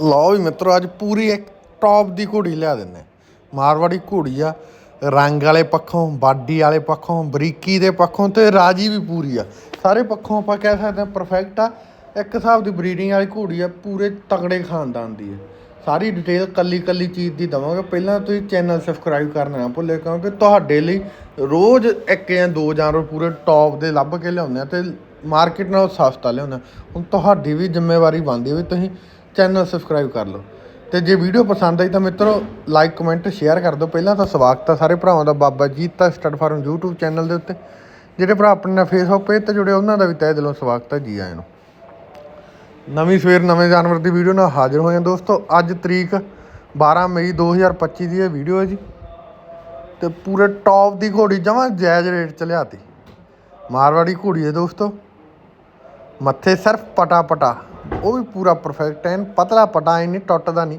ਲਓ ਵੀ ਮਿੱਤਰੋ, ਅੱਜ ਪੂਰੀ ਇੱਕ ਟੌਪ ਦੀ ਘੋੜੀ ਲਿਆ ਦਿੰਨੇ ਮਾਰਵਾੜੀ ਘੋੜੀ ਆ, ਰੰਗ ਵਾਲੇ ਪੱਖੋਂ, ਬਾਡੀ ਵਾਲੇ ਪੱਖੋਂ, ਬਰੀਕੀ ਦੇ ਪੱਖੋਂ ਤੇ ਰਾਜੀ ਵੀ ਪੂਰੀ ਆ। ਸਾਰੇ ਪੱਖੋਂ ਆਪਾਂ ਕਹਿ ਸਕਦੇ ਹਾਂ ਪਰਫੈਕਟ ਆ। ਇੱਕ ਹਿਸਾਬ ਦੀ ਬਰੀਡਿੰਗ ਵਾਲੀ ਘੋੜੀ ਆ, ਪੂਰੇ ਤਗੜੇ ਖਾਨਦਾਨ ਦੀ ਆ। ਸਾਰੀ ਡਿਟੇਲ ਕੱਲੀ ਕੱਲੀ ਚੀਜ਼ ਦੀ ਦਵਾਂਗੇ। ਪਹਿਲਾਂ ਤੁਸੀਂ ਚੈਨਲ ਸਬਸਕ੍ਰਾਈਬ ਕਰਨਾ ਨਾ ਭੁੱਲੇ, ਕਿਉਂਕਿ ਤੁਹਾਡੇ ਲਈ ਰੋਜ਼ ਇੱਕ ਜਾਂ ਦੋ ਜਾਨਵਰ ਪੂਰੇ ਟੌਪ ਦੇ ਲੱਭ ਕੇ ਲਿਆਉਂਦੇ ਆ ਤੇ ਮਾਰਕੀਟ ਨਾਲੋਂ ਸਸਤਾ ਲਿਆਉਂਦੇ ਆ। ਹੁਣ ਤੁਹਾਡੀ ਵੀ ਜ਼ਿੰਮੇਵਾਰੀ ਬਣਦੀ ਵੀ ਤੁਸੀਂ ਚੈਨਲ ਸਬਸਕ੍ਰਾਈਬ ਕਰ ਲਓ। ਤੇ ਜੇ ਵੀਡੀਓ ਪਸੰਦ ਆਈ ਤਾਂ ਮਿੱਤਰੋ ਲਾਈਕ ਕਮੈਂਟ ਸ਼ੇਅਰ ਕਰ ਦਿਓ। ਪਹਿਲਾਂ ਤਾਂ ਸਵਾਗਤ ਆ ਸਾਰੇ ਭਰਾਵਾਂ ਦਾ Baba Jita stud farm YouTube channel ਦੇ ਉੱਤੇ। ਜਿਹੜੇ ਭਰਾ ਆਪਣੇ ਨਾਲ ਫੇਸਬੁੱਕ ਪੇਜ ਤੇ ਜੁੜੇ ਉਹਨਾਂ ਦਾ ਵੀ ਤਹਿ ਦਿਲੋਂ ਸਵਾਗਤ ਹੈ ਜੀ ਆਇਆਂ ਨੂੰ। ਨਵੀਂ ਸਵੇਰ, ਨਵੇਂ ਜਾਨਵਰ ਦੀ ਵੀਡੀਓ ਨਾਲ ਹਾਜ਼ਰ ਹੋਏ ਹਾਂ। ਦੋਸਤੋ, ਅੱਜ ਤਰੀਕ 12 ਮਈ 2025 ਦੀ ਇਹ ਵੀਡੀਓ ਹੈ ਜੀ। ਤੇ ਪੂਰੇ ਟੌਪ ਦੀ ਘੋੜੀ ਜਮਾਂ ਜਾਇਜ਼ ਰੇਟ ਚ ਲਿਆਤੀ। ਮਾਰਵਾੜੀ ਘੋੜੀ ਹੈ ਦੋਸਤੋ। ਮੱਥੇ ਸਿਰਫ ਪਟਾ ਪਟਾ ਉਹ ਵੀ ਪੂਰਾ ਪਰਫੈਕਟ ਐਨ ਪਤਲਾ ਪਟਾ ਐ ਨਹੀਂ ਟੁੱਟਦਾ ਨਹੀਂ।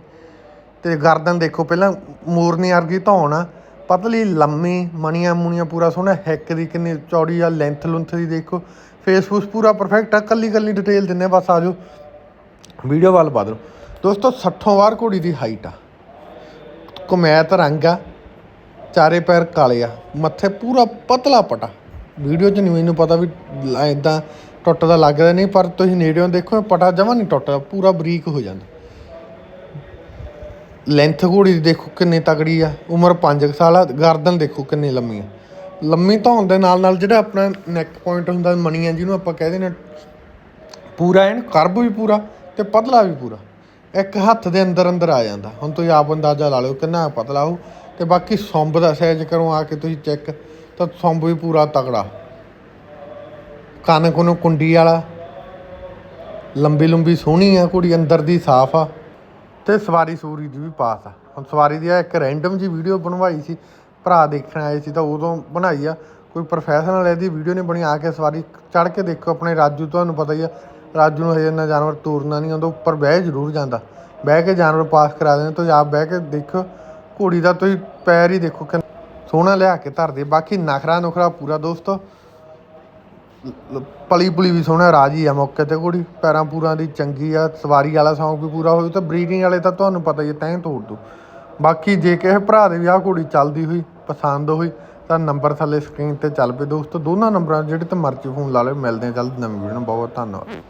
ਤੇ ਗਰਦਨ ਦੇਖੋ, ਪਹਿਲਾਂ ਮੋਰਨੀ ਵਰਗੀ ਧੌਣ ਆ, ਪਤਲੀ, ਲੰਮੀ, ਮਣੀਆਂ ਮੁਣੀਆਂ ਪੂਰਾ ਸੋਹਣਾ, ਹੈਕ ਦੀ ਕਿੰਨੀ ਚੌੜੀ ਆ ਲੈਂਥ ਲੁੰਥ ਦੀ ਦੇਖੋ। ਫੇਸ ਫੂਸ ਪੂਰਾ ਪਰਫੈਕਟ ਆ, ਕੱਲੀ ਕੱਲੀ ਡਿਟੇਲ ਦਿੰਨੇ ਬਸ ਆਜੋ। ਵੀਡੀਓ ਵੱਲ ਪਾ ਦਿਓ ਦੋਸਤੋ 60 ਵਾਰ ਘੋੜੀ ਦੀ ਹਾਈਟ ਆ। ਕਮੈਤ ਰੰਗ ਆ, ਚਾਰੇ ਪੈਰ ਕਾਲੇ ਆ, ਮੱਥੇ ਪੂਰਾ ਪਤਲਾ ਪਟਾ। ਵੀਡੀਓ 'ਚ ਨਹੀਂ ਮੈਨੂੰ ਪਤਾ ਵੀ ਇਦਾਂ ਟੁੱਟਦਾ ਲੱਗਦਾ ਨਹੀਂ, ਪਰ ਤੁਸੀਂ ਨੇੜਿਓਂ ਦੇਖੋ ਪਟਾ ਜਮਾ ਨਹੀਂ ਟੁੱਟਦਾ, ਪੂਰਾ ਬਰੀਕ ਹੋ ਜਾਂਦਾ। ਲੈਂਥ ਘੋੜੀ ਦੀ ਦੇਖੋ ਕਿੰਨੀ ਤਕੜੀ ਆ, ਉਮਰ 5 ਸਾਲ ਆ, ਗਰਦਨ ਦੇਖੋ ਕਿੰਨੀ ਲੰਮੀ ਆ। ਲੰਮੀ ਧੌਣ ਦੇ ਨਾਲ ਨਾਲ ਜਿਹੜਾ ਆਪਣਾ ਨੈਕ ਪੁਆਇੰਟ ਹੁੰਦਾ ਮਣੀਆਂ ਜਿਹਨੂੰ ਆਪਾਂ ਕਹਿੰਦੇ ਨੇ ਪੂਰਾ ਐਨ ਕਰਬ ਵੀ ਪੂਰਾ ਤੇ ਪਤਲਾ ਵੀ ਪੂਰਾ। ਇੱਕ ਹੱਥ ਦੇ ਅੰਦਰ ਅੰਦਰ ਆ ਜਾਂਦਾ। ਹੁਣ ਤੁਸੀਂ ਆਪ ਅੰਦਾਜ਼ਾ ਲਾ ਲਿਓ ਕਿੰਨਾ ਪਤਲਾ ਹੋ ਤੇ ਬਾਕੀ ਸੌਂਬ ਦਾ ਸਾਈਜ਼ ਕਰੋ, ਆ ਕੇ ਤੁਸੀਂ ਚੈੱਕ ਤਾਂ ਸੌਂਬ ਵੀ ਪੂਰਾ ਤਗੜਾ ਕੰਨ ਕੋਲੋਂ ਕੁੰਡੀ ਵਾਲਾ। ਲੰਬੀ ਲੰਬੀ ਸੋਹਣੀ ਆ ਕੁੜੀ, ਅੰਦਰ ਦੀ ਸਾਫ਼ ਆ। ਤੇ ਸਵਾਰੀ ਸੂਰੀ ਦੀ ਵੀ ਪਾਸ ਆ। ਹੁਣ ਸਵਾਰੀ ਦੀ ਆ, ਇੱਕ ਰੈਂਡਮ ਜੀ ਵੀਡੀਓ ਬਣਵਾਈ ਸੀ। ਭਰਾ ਦੇਖਣ ਆਏ ਸੀ ਤਾਂ ਉਦੋਂ ਬਣਾਈ ਆ। ਕੋਈ ਪ੍ਰੋਫੈਸ਼ਨਲ ਇਹਦੀ ਵੀਡੀਓ ਨਹੀਂ ਬਣੀ। ਆ ਕੇ ਸਵਾਰੀ ਚੜ ਕੇ ਦੇਖੋ, ਆਪਣੇ ਰਾਜੂ, ਤੁਹਾਨੂੰ ਪਤਾ ਹੀ ਆ। ਰਾਜੂ ਨੂੰ ਹਜੇ ਇੰਨਾ ਜਾਨਵਰ ਤੋਰਨਾ ਨਹੀਂ ਆਉਂਦਾ, ਉੱਪਰ ਬਹਿ ਜ਼ਰੂਰ ਜਾਂਦਾ। ਬਹਿ ਕੇ ਜਾਨਵਰ ਪਾਸ ਕਰਾ ਦਿੰਦੇ ਤੁਸੀਂ ਆਪ ਬਹਿ ਕੇ ਦੇਖੋ, ਘੋੜੀ ਦਾ ਤੁਸੀਂ ਪੈਰ ਹੀ ਦੇਖੋ ਕਿ ਸੋਹਣਾ ਲਿਆ ਕੇ ਧਰਦੇ। ਬਾਕੀ ਨਖਰਾ ਨੁਖਰਾ ਪੂਰਾ ਦੋਸਤੋ। ਪਲੀ ਪੁਲੀ ਵੀ ਸੋਹਣਾ, ਰਾਜੀ ਆ ਮੌਕੇ ਤੇ ਘੋੜੀ ਪੈਰਾਂ ਪੂਰਾਂ ਦੀ ਚੰਗੀ ਆ, ਸਵਾਰੀ ਵਾਲਾ ਸੌਂਗ ਵੀ ਪੂਰਾ ਹੋਵੇ ਤਾਂ ਬਰੀਡਿੰਗ ਵਾਲੇ ਤਾਂ ਤੁਹਾਨੂੰ ਪਤਾ ਹੀ ਹੈ ਤੈਂ ਤੋੜ ਦੂ ਬਾਕੀ ਜੇ ਕਿਸੇ ਭਰਾ ਦੇ ਵਿਆਹ ਆਹ ਘੋੜੀ ਚੱਲਦੀ ਹੋਈ, ਪਸੰਦ ਹੋਈ, ਤਾਂ ਨੰਬਰ ਥੱਲੇ ਸਕਰੀਨ ਤੇ ਚੱਲ ਪਏ ਦੋਸਤੋ। ਦੋਨਾਂ ਨੰਬਰਾਂ ਜਿਹੜੇ ਤੇ ਮਰਜ਼ੀ ਫੋਨ ਲਾ ਲਿਓ, ਮਿਲਦੇ ਆ ਜਲਦ ਨਵੀਂ ਵੀਡੀਓ ਨਾਲ। ਬਹੁਤ ਬਹੁਤ ਧੰਨਵਾਦ।